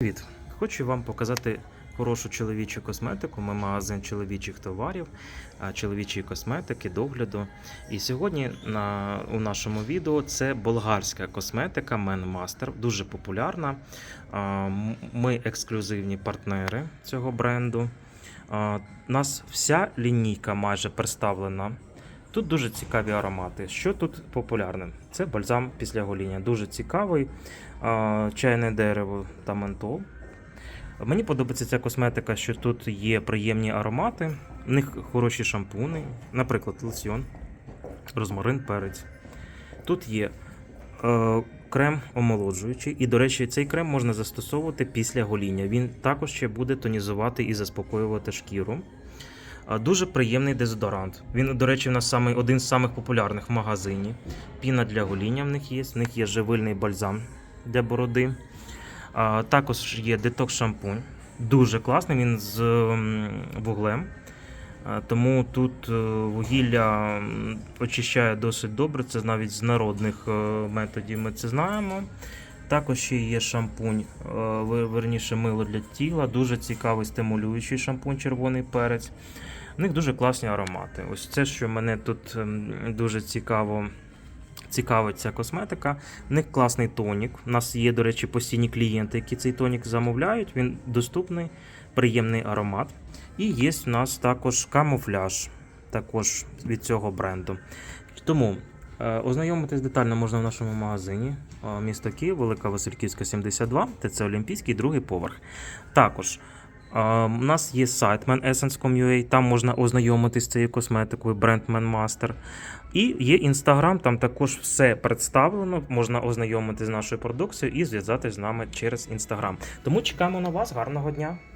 Привіт! Хочу вам показати хорошу чоловічу косметику. Ми магазин чоловічих товарів, чоловічої косметики, догляду. І сьогодні на, у нашому відео це болгарська косметика Man Master, дуже популярна. Ми ексклюзивні партнери цього бренду. У нас вся лінійка майже представлена. Тут дуже цікаві аромати. Що тут популярне? Це бальзам після гоління. Дуже цікавий. Чайне дерево та ментол. Мені подобається ця косметика, що тут є приємні аромати, в них хороші шампуни, наприклад, лосьйон, розмарин, перець. Тут є е, крем омолоджуючий, і, до речі, цей крем можна застосовувати після гоління. Він також ще буде тонізувати і заспокоювати шкіру. Дуже приємний дезодорант. Він, до речі, у нас самий, один з самих популярних в магазині. Піна для гоління в них є, в них є живильний бальзам для бороди. Також є детокс шампунь. Дуже класний, він з вуглем. Тому тут е, вугілля очищає досить добре. Це навіть з народних е, методів ми це знаємо. Також ще є шампунь, е, верніше мило для тіла. Дуже цікавий стимулюючий шампунь червоний перець. У них дуже класні аромати. Ось це, що мене тут ем, дуже цікаво. Цікавить ця косметика. В них класний тонік. У нас є, до речі, постійні клієнти, які цей тонік замовляють. Він доступний, приємний аромат. І є в нас також камуфляж, також від цього бренду. Тому е, ознайомитись детально можна в нашому магазині. Е, Місто Київ, Велика Васильківська, 72, ТЦ Олімпійський, другий поверх. Також у нас є сайт manessence.com.ua, там можна ознайомитись з цією косметикою, бренд Manmaster. І є інстаграм, там також все представлено. Можна ознайомитись з нашою продукцією і зв'язатись з нами через інстаграм. Тому чекаємо на вас. Гарного дня!